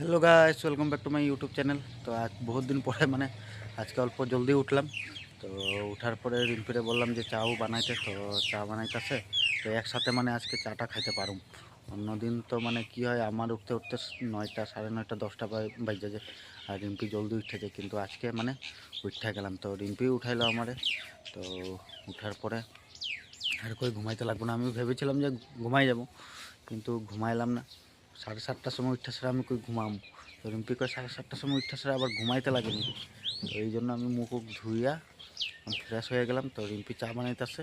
Hello guys welcome back to my YouTube channel তো আজ বহুত দিন পরে মানে আজকে অল্প জলদি উঠলাম। তো উঠার পরে রিম্পিরে বললাম যে চাও বানাইতে, তো চা বানাইতেছে। তো একসাথে মানে আজকে চাটা খাইতে পারুম। অন্যদিন তো মানে কি হয়, আমার উঠতে উঠতে নয়টা, সাড়ে নয়টা, দশটা বাজে যায়। আর রিম্পি জলদি উঠে যায় কিন্তু আজকে মানে উঠে গেলাম। তো রিম্পি উঠাইলো আমারে। তো উঠার পরে আর কই ঘুমাইতে লাগবো না। আমি ভেবেছিলাম যে ঘুমাই যাব, কিন্তু ঘুমাইলাম না। সাড়ে সাতটার সময় উঠতে সেরা আমি কই ঘুমাম। তো রিম্পি কয় সাড়ে সাতটার সময় উঠতে সেরা আবার ঘুমাইতে লাগে নাকি তো এই জন্য আমি মুখ ধুইয়া ফ্রেশ হয়ে গেলাম। তো রিম্পি চা বানাইতেছে।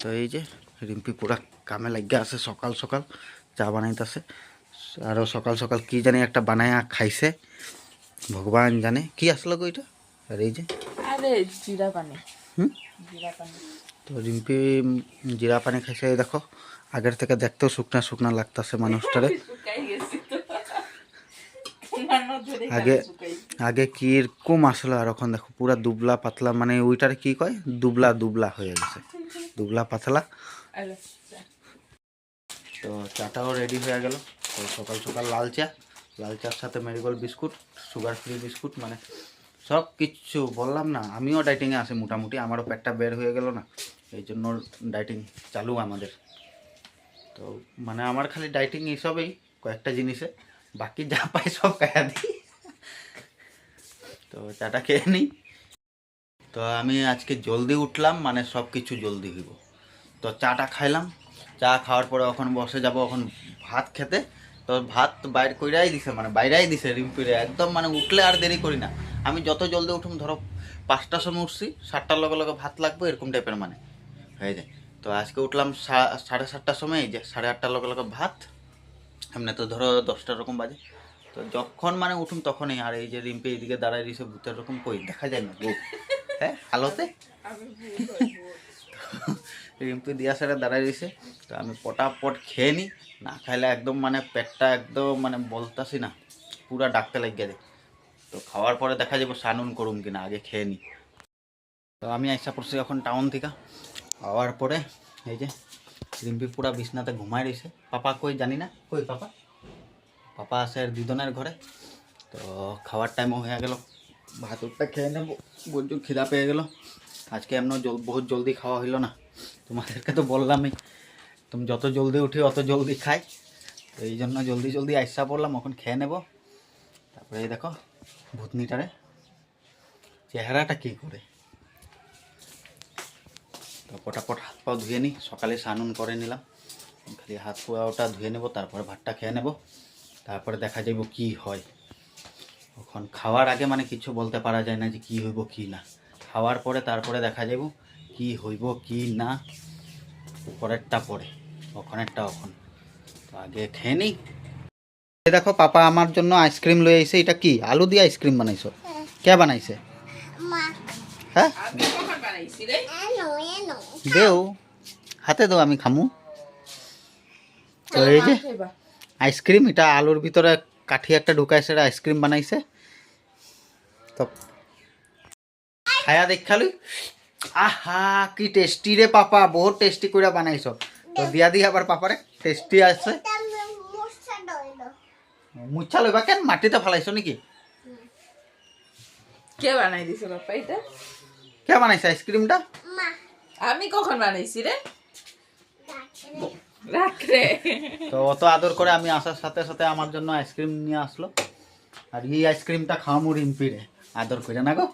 তো এই যে রিম্পি পুরা কামে লাগিয়া আছে সকাল সকাল চা বানাইতেছে। আরও সকাল সকাল কি জানি একটা বানায়া খাইছে। ভগবান জানে। কি আসলো গো এটা? আর এই যে? আরে জিরা পানি। হুম? জিরা পানি। তো রিম্পি জিরা পানি খাইছে দেখো। আগের থেকে দেখতেও শুকনা শুকনা লাগতেছে মানুষটারে। আগে আগে কি এরকম আসলো আর এখন দেখো পুরা দুবলা পাতলা মানে ওইটার কি কয়? দুবলা দুবলা হয়ে গেছে। দুবলা পাতলা। তো চাটাও রেডি হয়ে গেল। তো সকাল সকাল লাল চা লাল চার সাথে marigold biscuit sugar free biscuit মানে সব কিচ্ছু। বললাম না আমিও ডাইটিংয়ে আছি মোটামুটি আমারও পেটটা বের হয়ে গেল না। এই জন্য ডাইটিং চালু আমাদের। তো মানে আমার খালি ডাইটিং এইসবেই, কয়েকটা জিনিসে। বাকি যা পাই সব খাইয়া দিই। তো চাটা খেয়ে নিই। তো আমি আজকে জলদি উঠলাম মানে সব কিছু জলদি হইব। তো চাটা খাইলাম। চা খাওয়ার পরে এখন বসে যাব এখন ভাত খেতে। তো ভাত বাইর কইরাই দিছে মানে বাইরাই দিছে রিম্পিরে একদম মানে উঠলে আর দেরি করি না। আমি যত জলদি উঠুম, ধরো পাঁচটার সময় উঠছি, সাতটার লগে লগে ভাত লাগবে, এরকম টাইপের মানে। হয়ে যায়। তো আজকে উঠলাম সা- সাড়ে সাতটার সময় যে সাড়ে আটটার লগে লগে ভাত। এমনি তো ধরো দশটার রকম বাজে। তো যখন মানে উঠুম তখনই আর এই যে রিম্পি এইদিকে দাঁড়ায় দিছে ভূতের রকম কই দেখা যায় না। গো হ্যাঁ আলোতে। রিম্পি দিয়া সাইডে দাঁড়ায় রয়েছে। তো আমি পটাপট খেয়ে নিই না খাইলে একদম মানে পেটটা একদম মানে বলতাছি না পুরা ডাকতে লাগিয়ে দেয় তো খাওয়ার পরে দেখা যাবে সানুন করুম কিনা আগে খেয়ে নিই তো আমি আইসা পড়ছি এখন টাউন থেকে। খাওয়ার পরে এই যে রিম্পি পুরা বিছনাতে ঘুমাই রয়েছে পাপা কই জানি না? কই পাপা? পাপা আছে আর দুজনের ঘরে তো খাওয়ার টাইমও হয়ে গেল। ভাত উঠটা খেয়ে নেব প্রচুর খিদা পেয়ে গেল। আজকে এমন জল বহুত জলদি খাওয়া হইল না। তোমাদেরকে তো বললামই। তুমি যত জলদি উঠি অত জলদি খাই। তো এই জন্য জলদি জলদি আইসা পড়লাম এখন খেয়ে নেব। তারপরে দেখো ভূতনিটারে চেহারাটা কি করে পটাপট হাত পাও ধুয়ে নিই সকালে স্নান করে নিলাম। খালি হাত পাওটা ধুয়ে নেব তারপরে ভাতটা খেয়ে নেব। তারপরে দেখা যাইব কি হয়। এখন খাওয়ার আগে মানে কিছু বলতে পারা যায় না যে কি হইব কি না। খাওয়ার পরে তারপরে দেখা যাব কি হইব কি না। পরেরটা পরে ওখানেরটা ওখান। তো আগে খেয়ে নিই দেখো পাপা আমার জন্য আইসক্রিম লয়ে আইছে। এটা কি? আলু দিয়ে আইসক্রিম বানাইছো? কে বানাইছে? হ্যাঁ? বানাইছি রে দেও হাতে দাও আমি খামু। তো এই যে আইসক্রিম এটা আলুর ভিতরে কাঠি একটা ঢুকাইছে এটা আইসক্রিম বানাইছে। তো খায়া দেখালুই আহা কি টেস্টি রে পাপা বহুত টেস্টি করে বানাইছ। তো দিয়া দি আবার পাপারে টেস্টি আছে। মুচ্ছা লইবা কেন? মাটিতে ফেলাইছো নাকি? কে বানাই দিছে বাপ্পা এটা? কে বানাইছে আইসক্রিমটা? আমি কখন বানাইছি রে? রাত্রে। তো অত আদর করে আমি আসার সাথে সাথে আমার জন্য আইসক্রিম নিয়ে আসলো। আর এই আইসক্রিমটা খাওয়ামু রিম্পিরে। আদর করে না গো?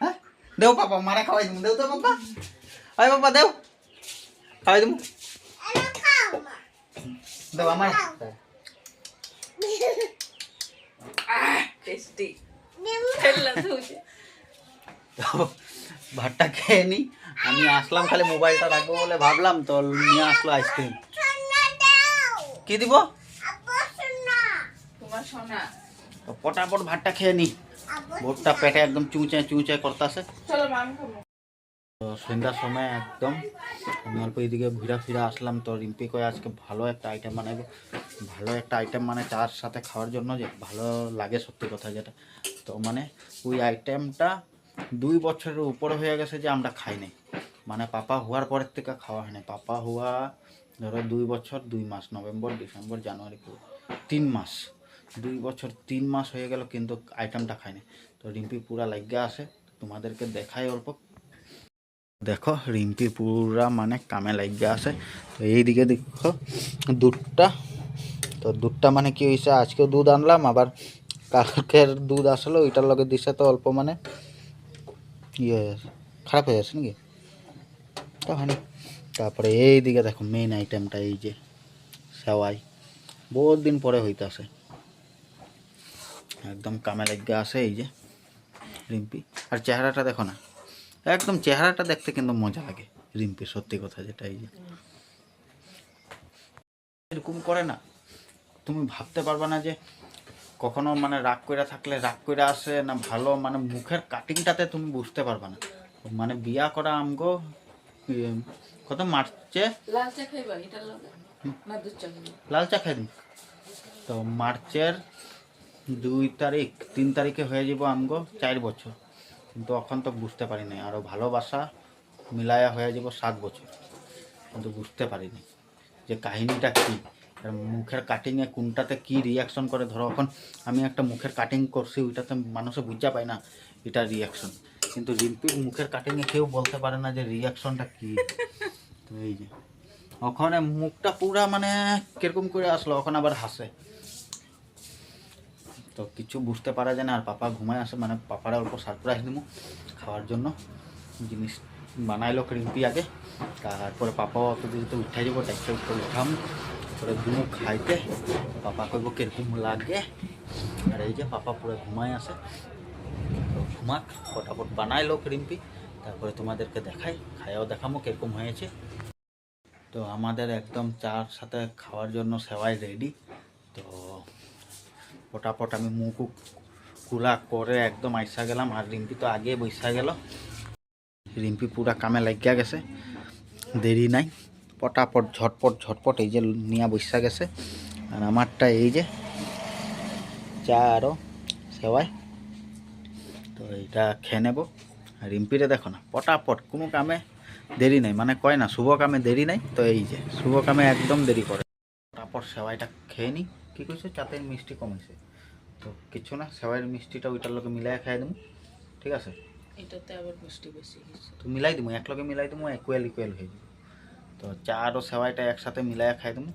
হ্যাঁ? দেও পাপা মারা খাওয়াই দিমু। দেও তো পাপা। আয় বাবা দেও। খাওয়াই দিমু। দেও আমার টেস্টি। ভাতটা খেয়ে নি। আমি আসলাম খালি মোবাইলটা রাখব বলে ভাবলাম তো নিয়ে আসলো আইসক্রিম। কি দিব? তো পটাপট ভাতটা খেয়ে নি। ভোটটা পেটে একদম চুঁচে চুঁচে করতেছে। তো সন্ধ্যার সময় একদম আমি অল্প এদিকে ঘুরা ফিরা আসলাম তো রিম্পি কয়ে আজকে ভালো একটা আইটেম বানাবো ভালো একটা আইটেম মানে চার সাথে খাওয়ার জন্য যে ভালো লাগে সত্যি কথা যেটা। তো মানে ওই আইটেমটা দুই বছরের উপরে হয়ে গেছে যে আমরা খাই নাই। মানে পাপা হওয়ার পরের থেকে খাওয়া হয় নাই। পাপা হওয়া ধরো দুই বছর, দুই মাস, নভেম্বর, ডিসেম্বর, জানুয়ারি তিন মাস। দুই বছর, তিন মাস হয়ে গেল কিন্তু আইটেমটা খায়নি তো রিম্পি পুরা লাগিয়া আসে তোমাদেরকে দেখাই অল্প। দেখো, রিম্পি পুরা মানে কামে লাগিয়া আছে। তো এইদিকে দেখো, দুধটা। তো দুধটা মানে কি হয়েছে আজকেও দুধ আনলাম, আবার কালকের দুধ আসলো, ওইটার লগে দিছে তো অল্প মানে। ইয়ে হয়ে খারাপ হয়ে যাচ্ছে নাকি? তো হয়নি। তারপরে এই দিকে দেখো মেন আইটেমটা এই যে সেওয়াই। বহুত দিন পরে হইতাছে একদম কামে লাগিয়ে আসে এই যে রিম্পি। আর চেহারাটা দেখো না, একদম চেহারাটা দেখতে কিন্তু মজা লাগে রিম্পি, সত্যি কথা যেটা এই যে। এরকম করে না, তুমি ভাবতে পারবে না যে কখনো মানে রাগ কইরা থাকলে রাগ কইরা আসে না ভালো মানে মুখের কাটিংটাতে তুমি বুঝতে পারবে না। মানে বিয়া করা আমগো কত মার্চে? লাল চা খাই দিন তো মার্চের দুই তারিখ তিন তারিখে হয়ে যাব আমগো চার বছর। কিন্তু এখন তো বুঝতে পারি নাই আরও ভালোবাসা মিলায়া হয়ে যাব সাত বছর। কিন্তু বুঝতে পারিনি যে কাহিনীটা কী। মুখের কাটিংয়ে কোনটাতে কি রিয়াকশন করে? ধরো এখন আমি একটা মুখের কাটিং করছি, ওইটাতে মানুষে বুঝা পায় না এটা রিয়াকশন কিন্তু রিম্পির মুখের কাটিংয়ে কেউ বলতে পারে না যে রিয়াকশনটা কী। তো এই যে। ওখানে মুখটা পুরা মানে কীরকম করে আসলো, ওখানে আবার হাসে। তো কিছু বুঝতে পারা যায় না, আর পাপা ঘুমায় আসে মানে পাপারা অল্প সারপ্রাইজ দিব খাওয়ার জন্য। জিনিস বানাইলো রিম্পি আগে, তারপরে পাপাও অত দেরিতে উঠে যাব উঠে উঠাম। পরে দুমু খাইতে। পাপা কইব কীরকম লাগে? আর এই যে পাপা পুরো ঘুমায় আসে তো ঘুমাক, ফটাফট বানাই লোক রিম্পি তারপরে তোমাদেরকে দেখাই খায়াও দেখামো কীরকম হয়েছে। তো আমাদের একদম চার সাথে খাওয়ার জন্য সেওয়াই রেডি তো ফটাফট আমি মুখ কুলা করে একদম আইসা গেলাম। আর রিম্পি তো আগে বৈসা গেল। রিম্পি পুরা কামে লাগিয়া গেছে। দেরি নাই। পটাপট ঝটপট ঝটপট এই যে নিয়া বৈসা গেছে। আর আমারটা এই যে চা আরও সেওয়াই। তো এইটা খেয়ে নেব। আর রিম্পিরে দেখো না পটাপট কোনো কামে দেরি নাই। মানে কয় না শুভ কামে দেরি নাই। তো এই যে শুভ কামে একদম দেরি করে। পটাপট সেওয়াইটা খেয়ে নিই কী কইছে? চাতে মিষ্টি কমেছে তো কিছু না সেওয়াইয়ের মিষ্টিটা ওইটার লোকে মিলাই খাই দেবো ঠিক আছে? এটাতে আবার মিষ্টি বেশি তো মিলাই দিব একলগে মিলাই দিবো ইকুয়াল ইকুয়াল হয়ে যাবে। তো চা আর সেওয়াইটা একসাথে মিলাই খাই দেবো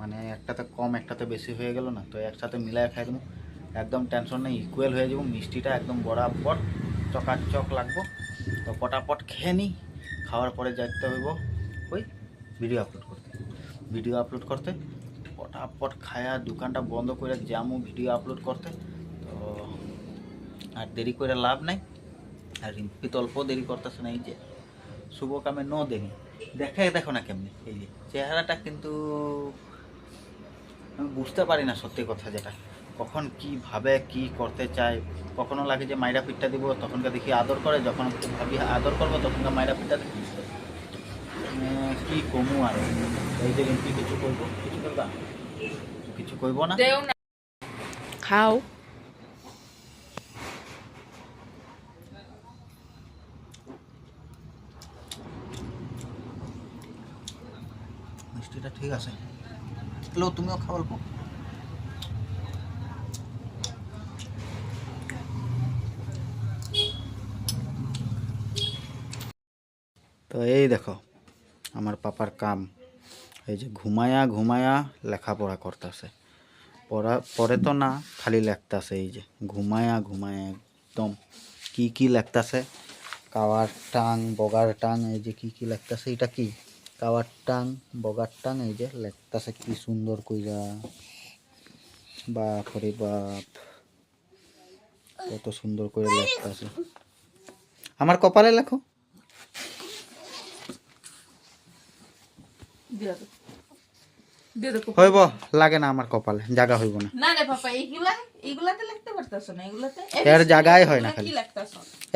মানে একটাতে কম, একটাতে বেশি হয়ে গেল না, তো একসাথে মিলাই খাই দেবো একদম টেনশন নেই ইকুয়াল হয়ে যাব, মিষ্টিটা একদম বরাবর চকাচক লাগবো। তো পটাপট খেয়ে নিই, খাওয়ার পরে যাইতে হইব ওই ভিডিও আপলোড করতে। ভিডিও আপলোড করতে, পটাপট খায়া দোকানটা বন্ধ করে যামু ভিডিও আপলোড করতে। তো আর দেরি করে লাভ নাই। আর রিম্পি তো অল্প দেরি করতেছে না, এই যে শুভ কামে ন দেরি। দেখে দেখো না কেমনি? এই যে চেহারাটা কিন্তু আমি বুঝতে পারি না সত্যি কথা যেটা। কখন কি ভাবে কি করতে চায় কখনো লাগে যে মাইরা পিঠটা দিব তখনকার দেখি আদর করে যখন ভাবি আদর করব তখনকার মাইরা পিঠটা দেখি। কি কমু আর এই যে কিছু করব? কিছু করবা? কিছু করব না। খাও মিষ্টিটা ঠিক আছে। হ্যালো, তুমিও খাও। অল্প তো এই দেখো, আমার পাপার কাম। এই যে ঘুমায়া ঘুমায়া লেখাপড়া করতেছে। পড়া পরে তো না, খালি লেখতাছে এই যে। ঘুমায়া ঘুমায়া একদম কি কি লেখতাছে? কাওয়ার টাং, বগার টাং, এই যে কি কি লেখতাছে, এটা কি? কাওয়ার টাং বগার টাং এই যে লেখতাছে কি সুন্দর কইরা। বাপ রে বাপ কত সুন্দর করে লেখতাছে। আমার কপালে লেখো। হইব লাগে না আমার কপালে জায়গা হইব না। না রে পাপা এইগুলা এইগুলাতে লিখতে পারতাছ না এগুলাতে এর জায়গায় হয় না খালি।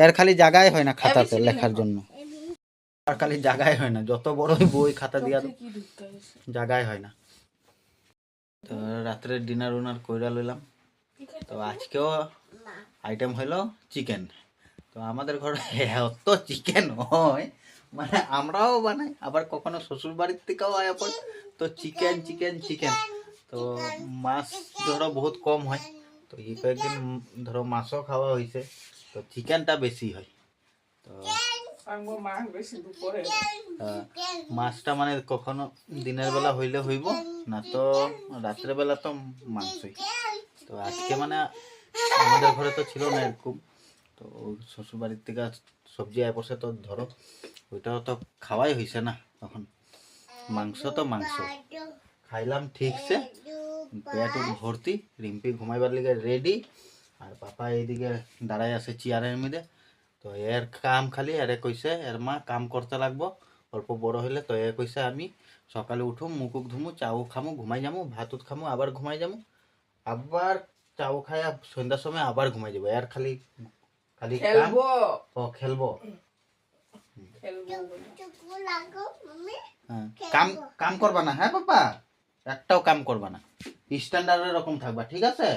এর খালি জায়গায় হয় না খাতাতে লেখার জন্য। আর খালি জায়গায় হয় না। যত বড়ই বই খাতা দিয়া জায়গায় হয় না। তো রাত্রে ডিনার উনার কইরা লইলাম। তো আজকেও আইটেম হইল চিকেন। তো আমাদের ঘরে এত চিকেন হয় মানে আমরাও বানাই আবার কখনো শ্বশুর বাড়ির থেকেও আয়া পড়ে। তো চিকেন চিকেন চিকেন। তো মাছ ধরো বহুত কম হয়। তো এই কয়েকদিন ধরো মাছও খাওয়া হয়েছে তো চিকেনটা বেশি হয়। তো মাছটা মানে কখনো দিনের বেলা হইলে হইব, না তো রাত্রে বেলা তো মাংসই। তো আজকে মানে আমাদের ঘরে তো ছিল না এরকম। তো শ্বশুর বাড়ির থেকে সবজি আয় পড়ছে তো ধরো, ওইটাও তো খাওয়াই হয়েছে না তখন। মাংস তো মাংস। খাইলাম ঠিকছে পেট ভর্তি, রিম্পি ঘুমাইবার লিগে রেডি আর পাপা এইদিকে দাঁড়াই আছে চেয়ারের মধ্যে। তো এর কাম খালি এরে কইছে এর মা কাম করতে লাগবো। অল্প বড় হইলে তো এ কইছে আমি সকালে উঠুম মুকুক ধুমু চাউ খামু ঘুমাই যামু ভাত উত খামু আবার ঘুমাই যামু। আবার চাউ খাই সন্ধ্যার সময় আবার ঘুমাই যাব। এর খালি খালি খেলব। ও খেলব। খেলব। হ্যাঁ কাম কাম করবা না হ্যাঁ পাপা? একটাও কাম করবা না। স্ট্যান্ডার্ডের রকম থাকবা ঠিক আছে?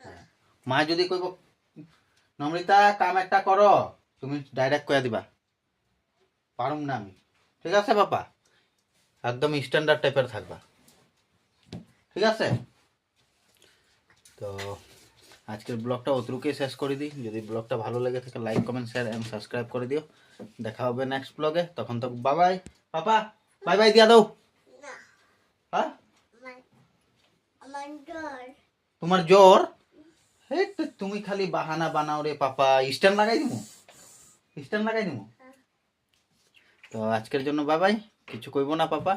হ্যাঁ। মা যদি কইব নমৃতা কাম একটা করো। তুমি ডাইরেক্ট কয়ে দিবা। পারুম না আমি। ঠিক আছে পাপা একদম স্ট্যান্ডার্ড টাইপের থাকবা। ঠিক আছে? তো আজকের ব্লগটা অতটুকুই শেষ করে দিই। যদি ব্লগটা ভালো লেগে থাকে like comment share and subscribe করে দিও। দেখা হবে নেক্সট ব্লগে তখন তো বাবাই পাপা বাই বাই দিয়া দাও। হ্যাঁ? তোমার জ্বর? তুমি খালি বাহানা বানাও রে পাপা। স্ট্যান্ড লাগাই দিব স্ট্যান্ড লাগাই দিব তো আজকের জন্য বাবাই কিছু কইব না পাপা।